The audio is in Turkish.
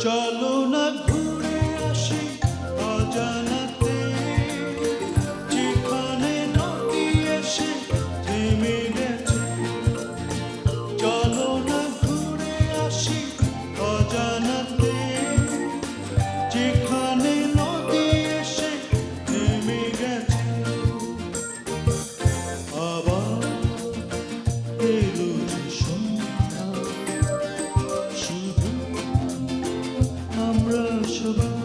চলো yaşamak